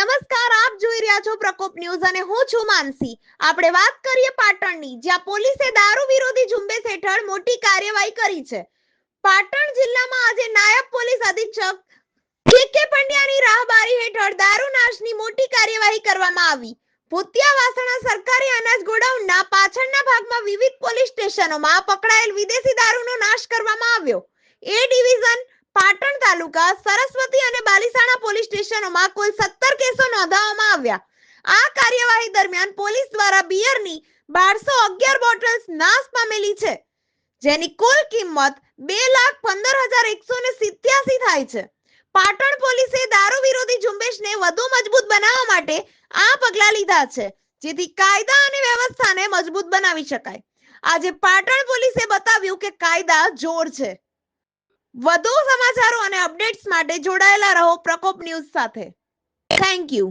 નમસ્કાર, આપ જોઈ રહ્યા છો પ્રકોપ ન્યૂઝ અને હું છું માનસી. આપણે વાત કરીએ પાટણની, જ્યાં પોલીસે દારૂ વિરોધી ઝુંબેશ હેઠળ મોટી કાર્યવાહી કરી છે. પાટણ જિલ્લામાં આજે નાયબ પોલીસ અધિક્ષક કે કે પંડ્યાની રાહબારી હેઠળ દારૂ નાશની મોટી કાર્યવાહી કરવામાં આવી. ભૂતિયા વાસણા સરકારી અનાજ ગોડાઉનના પાછળના ભાગમાં વિવિધ પોલીસ સ્ટેશનોમાં પકડાયેલ વિદેશી દારૂનો નાશ કરવામાં આવ્યો. એ ડિવિઝન પાટણ તાલુકા સરસ્વતી અને પોલીસ સ્ટેશનોમાં કુલ સત્તર કેસો નોંધાવવામાં આવ્યા. આ કાર્યવાહી દરમિયાન પોલીસ દ્વારા બિયરની બારસો અગિયાર બોટલ્સ નાશ પામેલી છે, જેની કુલ કિંમત બે લાખ પંદર હજાર એકસો ને સિત્યાસી થાય છે. પાટણ પોલીસે દારૂ વિરોધી ઝુંબેશને વધુ મજબૂત બનાવવા માટે આ પગલાં લીધા છે, જેથી કાયદા અને વ્યવસ્થાને મજબૂત બનાવી શકાય. આજે પાટણ પોલીસે બતાવ્યું કે કાયદા જોર છે. વધુ સમાચારો અને અપડેટ્સ માટે જોડાયેલા રહો પ્રકોપ ન્યૂઝ સાથે. Thank you